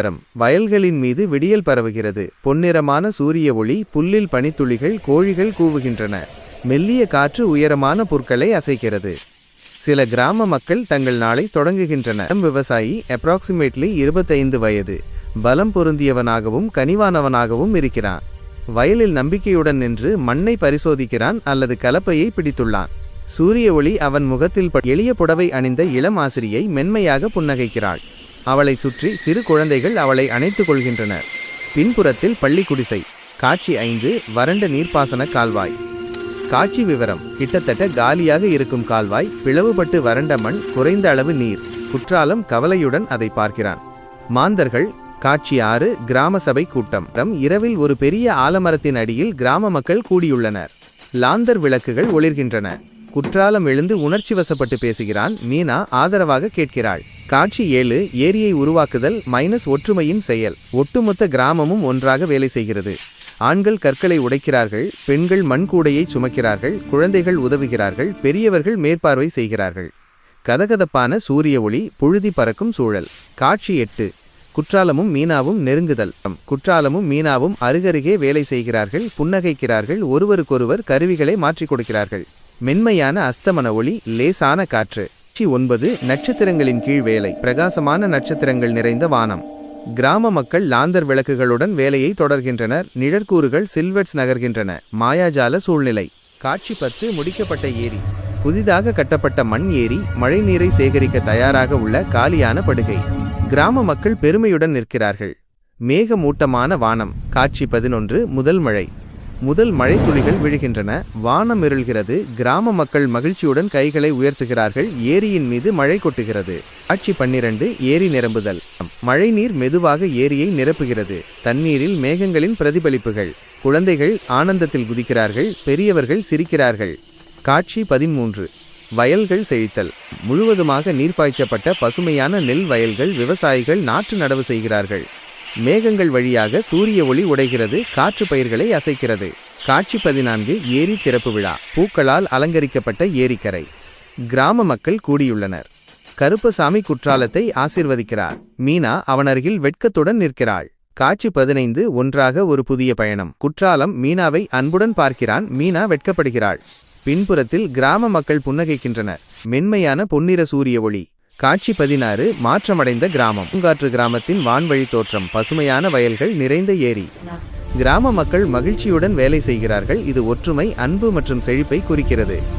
தரம் வயல்களின் மீது விடியல் பரவுகிறது. பொன்னிறமான சூரிய ஒளி புல்லில் பனித்துளிகள் கோழிகள் கூவுகின்றன. மெல்லிய காற்று உயரமான புற்களை அசைக்கிறது. சில கிராம மக்கள் தங்கள் நாளை தொடங்குகின்றனர். விவசாயி அப்ராக்சிமேட்லி இருபத்தைந்து வயது. பலம் பொருந்தியவனாகவும் கனிவானவனாகவும் இருக்கிறான். வயலில் நம்பிக்கையுடன் நின்று மண்ணை பரிசோதிக்கிறான் அல்லது கலப்பையை பிடித்துள்ளான். சூரிய ஒளி அவன் முகத்தில் எளிய புடவை அணிந்த இளம் ஆசிரியை மென்மையாக புன்னகைக்கிறாள். அவளை சுற்றி சிறு குழந்தைகள் அவளை அணைத்துக் கொள்கின்றனர். பின்புறத்தில் பள்ளி குடிசை காட்சி ஐந்து வறண்ட நீர்ப்பாசன கால்வாய். காட்சி விவரம் கிட்டத்தட்ட காலியாக இருக்கும் கால்வாய் பிளவுபட்டு வறண்ட மண் குறைந்த அளவு நீர். குற்றாலம் கவலையுடன் அதை பார்க்கிறான். மாந்தர்கள் காட்சி ஆறு கிராம சபை கூட்டம். ரம் இரவில் ஒரு பெரிய ஆலமரத்தின் அடியில் கிராம மக்கள் கூடியுள்ளனர். லாந்தர் விளக்குகள் ஒளிர்கின்றன. குற்றாலம் எழுந்து உணர்ச்சி வசப்பட்டு பேசுகிறான் மீனா ஆதரவாக கேட்கிறாள். காட்சி ஏழு ஏரியை உருவாக்குதல் மைனஸ் ஒற்றுமையின் செயல். ஒட்டுமொத்த கிராமமும் ஒன்றாக வேலை செய்கிறது. ஆண்கள் கற்களை உடைக்கிறார்கள் பெண்கள் மண்கூடையை சுமக்கிறார்கள் குழந்தைகள் உதவுகிறார்கள் பெரியவர்கள் மேற்பார்வை செய்கிறார்கள். கதகதப்பான சூரிய ஒளி புழுதி பறக்கும் சூழல். காட்சி எட்டு குற்றாலமும் மீனாவும் நெருங்குதல். குற்றாலமும் மீனாவும் அருகருகே வேலை செய்கிறார்கள் புன்னகைக்கிறார்கள் ஒருவருக்கொருவர் கருவிகளை மாற்றிக் கொடுக்கிறார்கள். மென்மையான அஸ்தமன ஒளி லேசான காற்று. ஒன்பது நட்சத்திரங்களின் கீழ் வேலை பிரகாசமான நட்சத்திரங்கள் நிறைந்த வானம். கிராம மக்கள் லாந்தர் விளக்குகளுடன் வேலையை தொடர்கின்றனர் நிழற்கூறுகள் சில்வெட்ஸ் நகர்கின்றன மாயாஜால சூழ்நிலை. காட்சி பத்து முடிக்கப்பட்ட ஏரி. புதிதாக கட்டப்பட்ட மண் ஏரி மழைநீரை சேகரிக்க தயாராக உள்ள காலியான படுகை. கிராம மக்கள் பெருமையுடன் நிற்கிறார்கள். மேகமூட்டமான வானம் காட்சி பதினொன்று முதல் மழை. முதல் மழை துளிகள் விழுகின்றன. வானம் இருள்கிறது. கிராம மக்கள் மகிழ்ச்சியுடன் கைகளை உயர்த்துகிறார்கள். ஏரியின் மீது மழை கொட்டுகிறது. காட்சி பன்னிரண்டு ஏரி நிரம்புதல். மழைநீர் மெதுவாக ஏரியை நிரப்புகிறது. தண்ணீரில் மேகங்களின் பிரதிபலிப்புகள். குழந்தைகள் ஆனந்தத்தில் குதிக்கிறார்கள். பெரியவர்கள் சிரிக்கிறார்கள். காட்சி பதிமூன்று வயல்கள் செழித்தல். முழுவதுமாக நீர் பாய்ச்சப்பட்ட பசுமையான நெல் வயல்கள் விவசாயிகள் நாற்று நடவு செய்கிறார்கள். மேகங்கள் வழியாக சூரிய ஒளி உடைகிறது காற்று பயிர்களை அசைக்கிறது. காட்சி பதினான்கு ஏரி திறப்பு விழா. பூக்களால் அலங்கரிக்கப்பட்ட ஏரிக்கரை. கிராம மக்கள் கூடியுள்ளனர். கருப்பசாமி குற்றாலத்தை ஆசிர்வதிக்கிறார். மீனா அவனருகில் வெட்கத்துடன் நிற்கிறாள். காட்சி பதினைந்து ஒன்றாக ஒரு புதிய பயணம். குற்றாலம் மீனாவை அன்புடன் பார்க்கிறான். மீனா வெட்கப்படுகிறாள். பின்புறத்தில் கிராம மக்கள் புன்னகைக்கின்றனர். மென்மையான பொன்னிற சூரிய ஒளி. காட்சி பதினாறு மாற்றமடைந்த கிராமம். பூங்காற்று கிராமத்தின் வான்வழி தோற்றம் பசுமையான வயல்கள் நிறைந்த ஏரி. கிராம மக்கள் மகிழ்ச்சியுடன் வேலை செய்கிறார்கள். இது ஒற்றுமை அன்பு மற்றும் செழிப்பை குறிக்கிறது.